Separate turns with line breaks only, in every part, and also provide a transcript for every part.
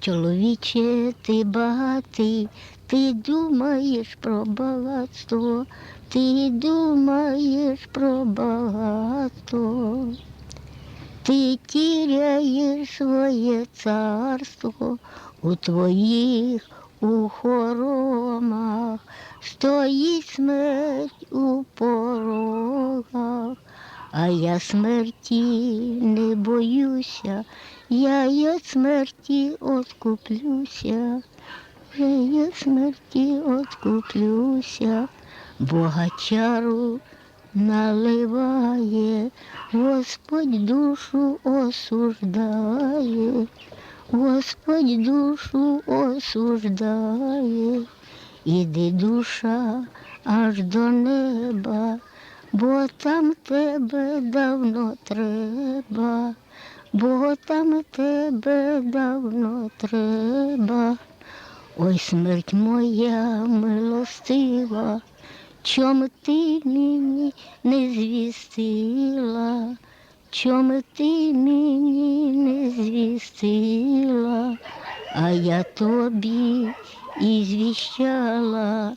Чоловіче, ти багатий, ти думаєш про багатство, ти думаєш про багатство. Ти тіряєш своє царство у твоїх ухоромах, стоїть смерть у порогах, а я смерті не боюся, я від смерті откуплюся, я від смерті откуплюся, Богачару наливає, Господь душу осуждає, Господь душу осуждає, іди душа аж до неба, бо там тебе давно треба, бо там тебе давно треба. Ой, смерть моя милостива, чом ти мені не звістила, чом ти мені не звістила, а я тобі і звіщала,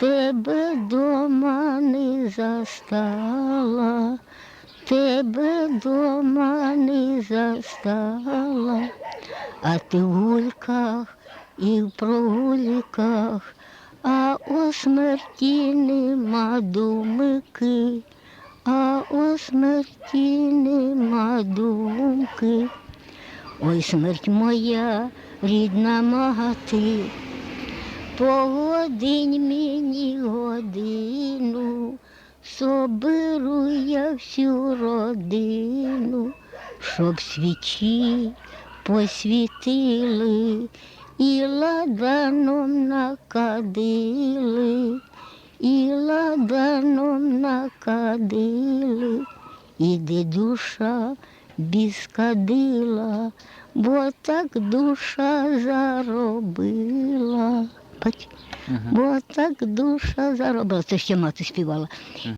тебе дома не застала, тебе дома не застала, а ти в гульках і в прогульках, а у смерті нема думки, а у смерті нема думки. Ой, смерть моя, рідна мати, погодинь мені годину, соберу я всю родину, щоб свічі посвітили і ладаном накадили, і ладаном накадили, іди душа без кадила, бо так душа заробила. Бо так душа заробила. Це ще мати співала.